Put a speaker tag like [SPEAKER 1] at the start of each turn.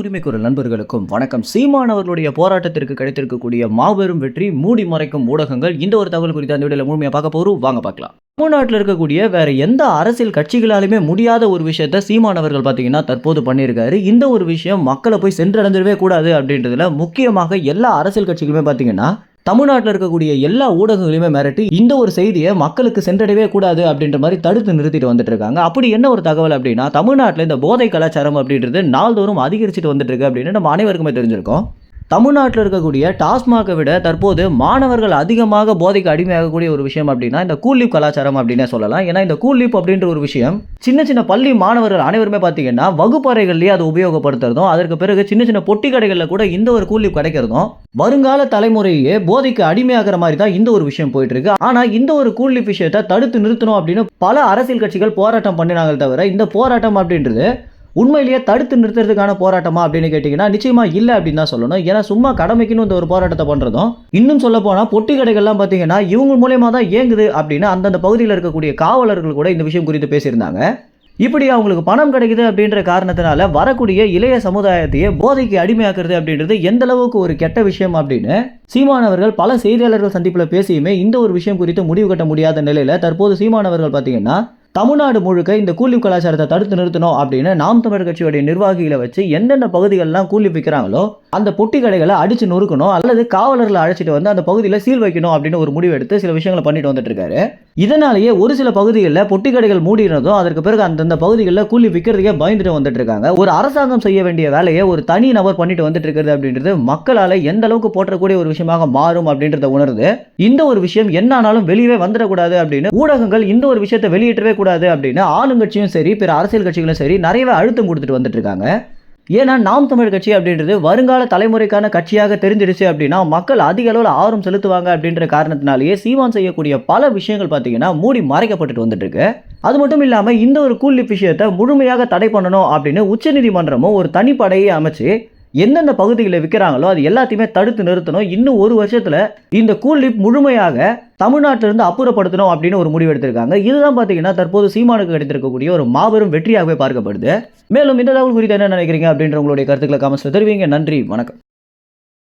[SPEAKER 1] உரிமை குரல் நண்பர்களுக்கும் வணக்கம். சீமான் அவர்களுடைய போராட்டத்திற்கு கிடைத்திருக்கக்கூடிய மாபெரும் வெற்றி மூடி மறைக்கும் ஊடகங்கள். இந்த ஒரு தகவல் குறித்து அந்த வீடியோல முழுமையாக பார்க்க போகிறோம் வாங்க பார்க்கலாம். தமிழ்நாட்டில் இருக்கக்கூடிய வேற எந்த அரசியல் கட்சிகளாலுமே முடியாத ஒரு விஷயத்த சீமான் அவர்கள் பார்த்தீங்கன்னா தற்போது பண்ணியிருக்காரு. இந்த ஒரு விஷயம் மக்களை போய் சென்றடைஞ்சிடவே கூடாது அப்படின்றதுல முக்கியமாக எல்லா அரசியல் கட்சிகளுமே பார்த்தீங்கன்னா தமிழ்நாட்டில் இருக்கக்கூடிய எல்லா ஊடகங்களையுமே மிரட்டி இந்த ஒரு செய்தியை மக்களுக்கு சென்றடையவே கூடாது அப்படின்ற மாதிரி தடுத்து நிறுத்திட்டு வந்துட்டு இருக்காங்க. அப்படி என்ன ஒரு தகவல் அப்படின்னா தமிழ்நாட்டில் இந்த போதை கலாச்சாரம் அப்படின்றது நாள்தோறும் அதிகரிச்சுட்டு வந்துட்டு இருக்கு அப்படின்னு நம்ம அனைவருக்குமே தெரிஞ்சிருக்கோம். தமிழ்நாட்டில் இருக்கக்கூடிய டாஸ்மாகை விட தற்போது மாணவர்கள் அதிகமாக போதைக்கு அடிமையாகக்கூடிய ஒரு விஷயம் அப்படின்னா இந்த கூலிப் கலாச்சாரம் அப்படின்னே சொல்லலாம். ஏன்னா இந்த கூலிப் அப்படின்ற ஒரு விஷயம் சின்ன சின்ன பள்ளி மாணவர்கள் அனைவருமே பார்த்தீங்கன்னா வகுப்பறைகள்லேயே அதை உபயோகப்படுத்துறதும் அதற்கு பிறகு சின்ன சின்ன பொட்டி கடைகளில் கூட இந்த ஒரு கூலிப் கிடைக்கிறதும் வருங்கால தலைமுறையே போதைக்கு அடிமையாகிற மாதிரி தான் இந்த ஒரு விஷயம் போயிட்டு இருக்கு ஆனா இந்த ஒரு கூலிப் விஷயத்தை தடுத்து நிறுத்தணும் அப்படின்னு பல அரசியல் கட்சிகள் போராட்டம் பண்ணினாங்க தவிர இந்த போராட்டம் அப்படின்றது உண்மையிலேயே தடுத்து நிறுத்துறதுக்கான போராட்டமா அப்படின்னு கேட்டிங்கன்னா நிச்சயமா இல்லை அப்படின்னு தான் சொல்லணும். ஏன்னா சும்மா கடமைக்குன்னு இந்த ஒரு போராட்டத்தை பண்ணுறதும் இன்னும் சொல்ல போனால் பொட்டி கடைகள்லாம் பார்த்தீங்கன்னா இவங்க மூலயமா தான் இயங்குது அப்படின்னு அந்தந்த பகுதியில் இருக்கக்கூடிய காவலர்கள் கூட இந்த விஷயம் குறித்து பேசியிருந்தாங்க. இப்படி அவங்களுக்கு பணம் கிடைக்குது அப்படின்ற காரணத்தினால வரக்கூடிய இளைய சமுதாயத்தையே போதைக்கு அடிமையாக்குறது அப்படின்றது எந்த அளவுக்கு ஒரு கெட்ட விஷயம் அப்படின்னு சீமானவர்கள் பல செய்தியாளர்கள் சந்திப்பில் பேசியுமே இந்த ஒரு விஷயம் குறித்து முடிவு கட்ட முடியாத நிலையில் தற்போது சீமானவர்கள் பார்த்தீங்கன்னா தமிழ்நாடு முழுக்க இந்த கூலி கலாச்சாரத்தை தடுத்து நிறுத்தணும் அப்படின்னு நாம் தமிழர் கட்சியுடைய நிர்வாகிகளை வச்சு எந்தெந்த பகுதிகளெல்லாம் கூலி விற்கிறாங்களோ அந்த பொட்டி கடைகளை அடிச்சு நொறுக்கணும் அல்லது காவலர்களை அழைச்சிட்டு வந்து அந்த பகுதியில் சீல் வைக்கணும் அப்படின்னு ஒரு முடிவு எடுத்து சில விஷயங்களை பண்ணிட்டு வந்துட்டு இருக்காரு இதனாலேயே ஒரு சில பகுதிகளில் பொட்டி கடைகள் மூடினதும் அதற்கு பிறகு அந்தந்த பகுதிகளில் கூலி விற்கிறதுக்கே பயந்துட்டு வந்துட்டு இருக்காங்க ஒரு அரசாங்கம் செய்ய வேண்டிய வேலையை ஒரு தனி நபர் பண்ணிட்டு வந்துட்டு இருக்கிறது அப்படின்றது மக்களால் எந்த அளவுக்கு போற்றக்கூடிய ஒரு விஷயமாக மாறும் அப்படின்றத உணர்ந்து இந்த ஒரு விஷயம் என்ன ஆனாலும் வந்துடக்கூடாது அப்படின்னு ஊடகங்கள் இந்த ஒரு விஷயத்தை வெளியிட்டவே கூடாது அப்படின்னு ஆளுங்கட்சியும் சரி பிற அரசியல் கட்சிகளும் சரி நிறையவே அழுத்தம் கொடுத்துட்டு வந்துட்டு இருக்காங்க ஏன்னா நாம் தமிழ் கட்சி அப்படின்றது வருங்கால தலைமுறைக்கான கட்சியாக தெரிஞ்சிடுச்சு அப்படின்னா மக்கள் அதிக அளவில் ஆர்வம் செலுத்துவாங்க அப்படின்ற காரணத்தினாலேயே சீமான் செய்யக்கூடிய பல விஷயங்கள் பார்த்தீங்கன்னா மூடி மறைக்கப்பட்டுட்டு வந்துட்டுருக்கு. அது மட்டும் இல்லாமல் இந்த ஒரு கூலிப் விஷயத்தை முழுமையாக தடை பண்ணணும் அப்படின்னு உச்சநீதிமன்றமும் ஒரு தனிப்படையை அமைச்சு எந்தெந்த பகுதிகளில் விற்கிறாங்களோ அது எல்லாத்தையுமே தடுத்து நிறுத்தணும். இன்னும் ஒரு வருஷத்தில் இந்த கூலிப் முழுமையாக தமிழ்நாட்டிலிருந்து அப்புறப்படுத்தணும் அப்படின்னு ஒரு முடிவு எடுத்திருக்காங்க. இதுதான் பார்த்தீங்கன்னா தற்போது சீமானுக்கு கிடைத்திருக்கக்கூடிய ஒரு மாபெரும் வெற்றியாகவே பார்க்கப்படுது. மேலும் இந்த தகவல் குறித்து என்ன நினைக்கிறீங்க அப்படின்ற உங்களுடைய கருத்துக்களை காமெண்ட்ஸில் தெரிவிங்க. நன்றி வணக்கம்.